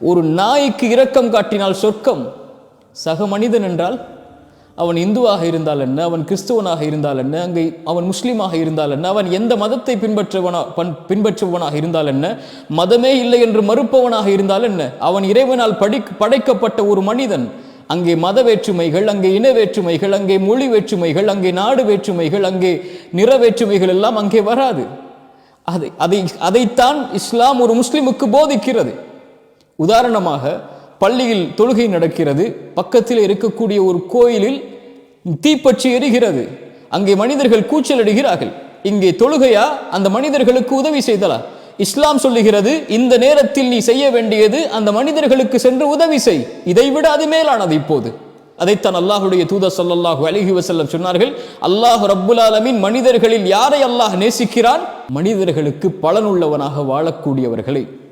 ஒரு நாய்க்கு இரக்கம் காட்டினால் சொர்க்கம். சக மனிதன் என்றால் அவன் இந்துவாக இருந்தால் என்ன? அவன் கிறிஸ்துவனாக இருந்தால் என்ன? அங்கே அவன் முஸ்லீமாக இருந்தால் என்ன? அவன் எந்த மதத்தை பின்பற்றுவனா பன் பின்பற்றுபவனாக இருந்தால் என்ன? மதமே இல்லை என்று மறுப்பவனாக இருந்தால் என்ன? அவன் இறைவனால் படி படைக்கப்பட்ட ஒரு மனிதன். அங்கே மத வேற்றுமைகள் அங்கே இன வேற்றுமைகள் அங்கே மொழி வேற்றுமைகள் அங்கே நாடு வேற்றுமைகள் அங்கே நிற வேற்றுமைகள் எல்லாம் அங்கே வராது. அதை அதை அதைத்தான் இஸ்லாம் ஒரு முஸ்லிமுக்கு போதிக்கிறது. உதாரணமாக பள்ளியில் தொழுகை நடக்கிறது. பக்கத்தில் இருக்கக்கூடிய ஒரு கோயிலில் தீப்பற்றி எரிகிறது. அங்கே மனிதர்கள் கூச்சலிடுகிறார்கள். இங்கே தொழுகையா? அந்த மனிதர்களுக்கு உதவி செய்தலா? இஸ்லாம் சொல்லுகிறது இந்த நேரத்தில் நீ செய்ய வேண்டியது அந்த மனிதர்களுக்கு சென்று உதவி செய். இதை விட அது மேலானது இப்போது. அதைத்தான் அல்லாஹுடைய தூத ஸல்லல்லாஹு அலிஹி வசல்லம் சொன்னார்கள் அல்லாஹ் ரப்புல் மனிதர்களில் யாரை அல்லாஹ் நேசிக்கிறான்? மனிதர்களுக்கு பலனுள்ளவனாக வாழக்கூடியவர்களை